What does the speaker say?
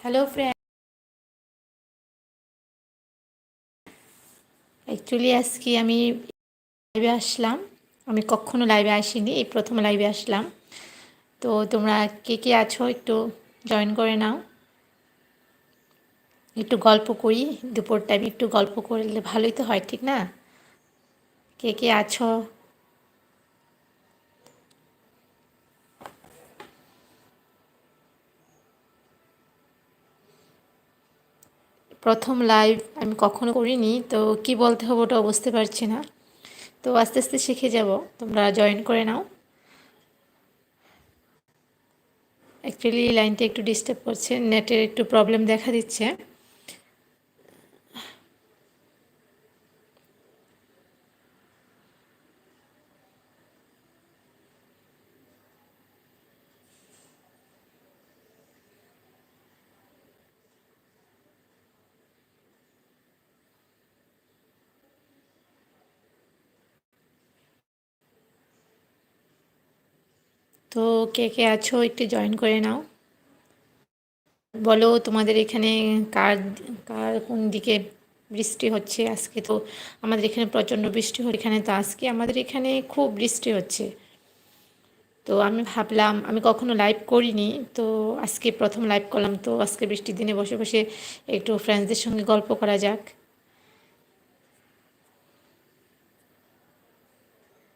Hello friend actually আজকে আমি লাইভে আসলাম। আমি কখনো লাইভে আসিনি, এই প্রথম লাইভে আসলাম। তো তোমরা কে কে আছো একটু জয়েন করে নাও। একটু গল্প করি, দুপুর টাইমে একটু গল্প করলে ভালোই তো হয়, ঠিক না? কে কে আছো? প্রথম লাইভ আমি কখনো করিনি, তো কি বলতে হবে ওটা বুঝতে পারছি না। তো আস্তে আস্তে শিখে যাব, তোমরা জয়েন করে নাও। অ্যাকচুয়ালি লাইনটা একটু ডিস্টার্ব করছে নেটের একটু প্রবলেম দেখা দিচ্ছে। তো কে কে আছো একটু জয়েন করে নাও। বলো তোমাদের এখানে কার কার কোন দিকে বৃষ্টি হচ্ছে আজকে? তো আমাদের এখানে প্রচণ্ড বৃষ্টি হচ্ছে। এখানে তো আজকে আমাদের এখানে খুব বৃষ্টি হচ্ছে। তো আমি ভাবলাম, আমি কখনো লাইভ করিনি, তো আজকে প্রথম লাইভ করলাম। তো আজকে বৃষ্টির দিনে বসে বসে একটু ফ্রেন্ডসদের সঙ্গে গল্প করা যাক।